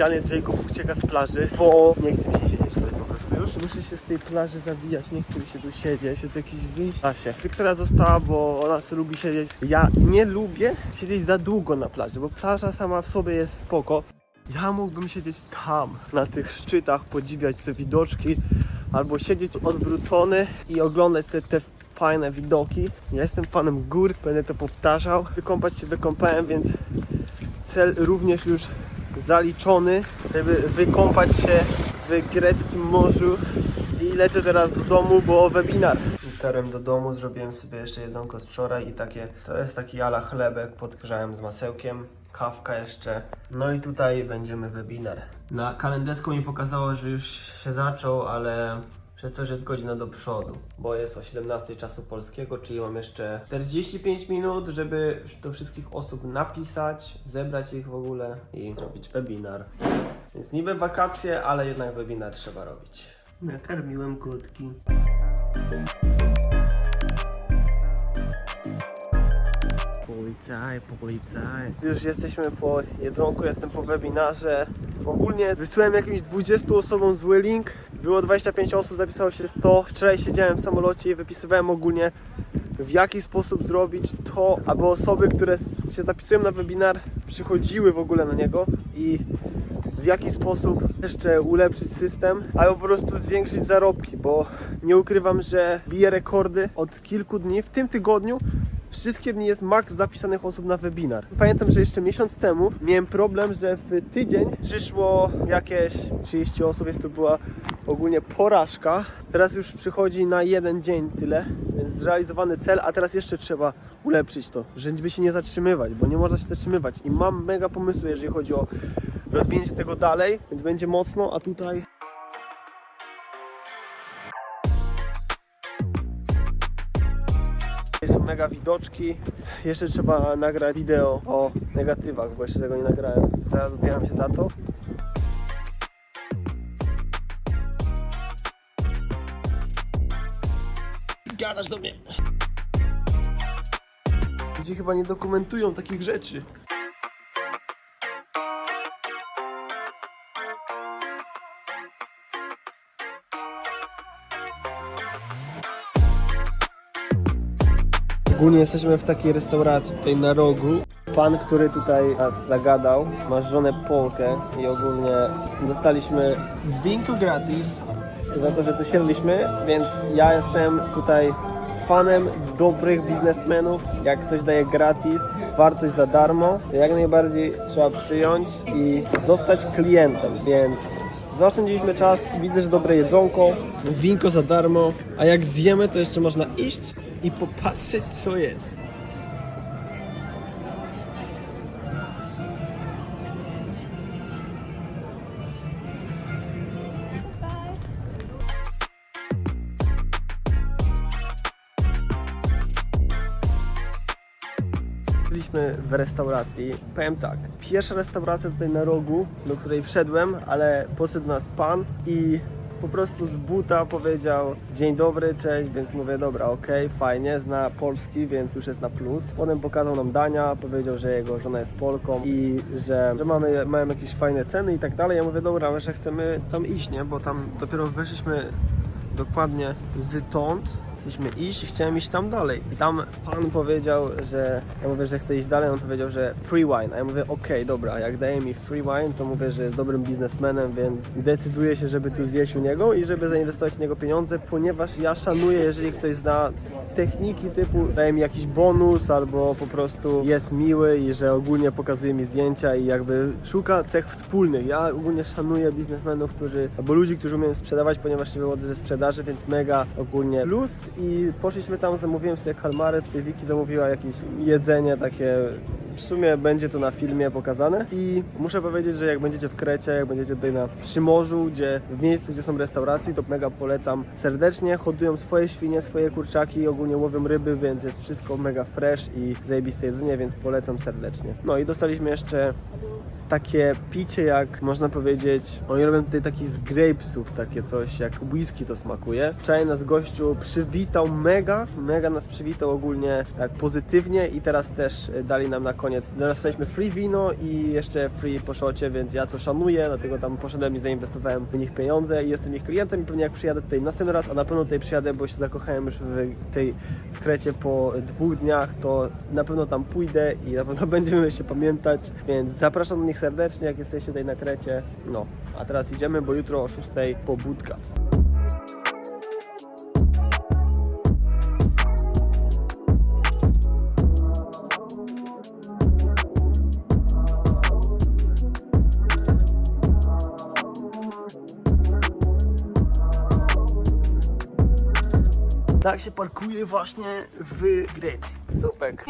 specjalnie Jacob ucieka z plaży, bo nie chce mi się siedzieć tutaj po prostu już. Muszę się z tej plaży zawijać, nie chce mi się tu siedzieć, to jakiś wyjść. Da się. Wiktoria została, bo ona sobie lubi siedzieć. Ja nie lubię siedzieć za długo na plaży, bo plaża sama w sobie jest spoko. Ja mógłbym siedzieć tam, na tych szczytach, podziwiać sobie widoczki, albo siedzieć odwrócony i oglądać sobie te fajne widoki. Ja jestem fanem gór, będę to powtarzał. Wykąpać się wykąpałem, więc cel również już zaliczony, żeby wykąpać się w greckim morzu i lecę teraz do domu, bo webinar. Dotarłem do domu, zrobiłem sobie jeszcze jedzonko z wczoraj i takie, to jest taki ala chlebek, podgrzałem z masełkiem, kawka jeszcze. No i tutaj będziemy webinar. Na kalendesku mi pokazało, że już się zaczął, ale przez to, że jest godzina do przodu, bo jest o 17 czasu polskiego, czyli mam jeszcze 45 minut, żeby do wszystkich osób napisać, zebrać ich w ogóle i zrobić webinar. Więc niby wakacje, ale jednak webinar trzeba robić. Nakarmiłem kotki. Policaj, policaj. Już jesteśmy po jedzonku, jestem po webinarze. Ogólnie wysłałem jakimś 20 osobom zły link. Było 25 osób, zapisało się 100. Wczoraj siedziałem w samolocie i wypisywałem ogólnie w jaki sposób zrobić to, aby osoby, które się zapisują na webinar, przychodziły w ogóle na niego i w jaki sposób jeszcze ulepszyć system, albo po prostu zwiększyć zarobki, bo nie ukrywam, że biję rekordy od kilku dni. W tym tygodniu wszystkie dni jest maks zapisanych osób na webinar. Pamiętam, że jeszcze miesiąc temu miałem problem, że w tydzień przyszło jakieś 30 osób, jest to była ogólnie porażka. Teraz już przychodzi na jeden dzień tyle, więc zrealizowany cel, a teraz jeszcze trzeba ulepszyć to, żeby się nie zatrzymywać, bo nie można się zatrzymywać. I mam mega pomysły, jeżeli chodzi o rozwinięcie tego dalej, więc będzie mocno, a tutaj są mega widoczki. Jeszcze trzeba nagrać wideo o negatywach, bo jeszcze tego nie nagrałem. Zaraz odbieram się za to. Gadasz do mnie. Ludzie chyba nie dokumentują takich rzeczy. Ogólnie jesteśmy w takiej restauracji tutaj na rogu. Pan, który tutaj nas zagadał, ma żonę Polkę i ogólnie dostaliśmy winko gratis za to, że tu siedliśmy, więc ja jestem tutaj fanem dobrych biznesmenów. Jak ktoś daje gratis, wartość za darmo, jak najbardziej trzeba przyjąć i zostać klientem, więc Zaoszczędziliśmy czas, widzę, że dobre jedzonko, winko za darmo, a jak zjemy, to jeszcze można iść i popatrzeć, co jest. Byliśmy w restauracji. Powiem tak, pierwsza restauracja tutaj na rogu, do której wszedłem, ale podszedł nas pan i po prostu z buta powiedział dzień dobry, cześć, więc mówię dobra, okej, fajnie, zna polski, więc już jest na plus. Potem pokazał nam dania, powiedział, że jego żona jest Polką i że, że mamy, mają jakieś fajne ceny i tak dalej. Ja mówię dobra, ale że chcemy tam iść, nie, bo tam dopiero weszliśmy dokładnie stąd. Chcieliśmy iść i chciałem iść tam dalej. I tam pan powiedział, że ja mówię, że chcę iść dalej, on powiedział, że free wine. A ja mówię, okej, dobra, jak daje mi free wine, to mówię, że jest dobrym biznesmenem, więc decyduję się, żeby tu zjeść u niego i żeby zainwestować w niego pieniądze, ponieważ ja szanuję, jeżeli ktoś zna techniki typu daje mi jakiś bonus albo po prostu jest miły i że ogólnie pokazuje mi zdjęcia i jakby szuka cech wspólnych. Ja ogólnie szanuję biznesmenów, którzy, albo ludzi, którzy umieją sprzedawać, ponieważ się wywodzę ze sprzedaży, więc mega ogólnie plus i poszliśmy tam, zamówiłem sobie kalmary, tutaj Wiki zamówiła jakieś jedzenie takie w sumie będzie to na filmie pokazane i muszę powiedzieć, że jak będziecie w Krecie, jak będziecie tutaj na przymorzu, gdzie w miejscu, gdzie są restauracje, to mega polecam serdecznie. Hodują swoje świnie, swoje kurczaki, ogólnie łowią ryby, więc jest wszystko mega fresh i zajebiste jedzenie, więc polecam serdecznie. No i dostaliśmy jeszcze takie picie jak, można powiedzieć, oni robią tutaj taki z grapesów, takie coś, jak whisky to smakuje. Wczoraj nas gościu przywitał mega, mega nas przywitał ogólnie tak pozytywnie i teraz też dali nam na koniec, dostaliśmy free wino i jeszcze free po szocie, więc ja to szanuję, dlatego tam poszedłem i zainwestowałem w nich pieniądze i jestem ich klientem i pewnie jak przyjadę tutaj następny raz, a na pewno tutaj przyjadę, bo się zakochałem już w tej w Krecie po dwóch dniach, to na pewno tam pójdę i na pewno będziemy się pamiętać, więc zapraszam do nich serdecznie, jak jesteście tutaj na Krecie. No, a teraz idziemy, bo jutro o 6 pobudka. Tak się parkuje właśnie w Grecji. Supek.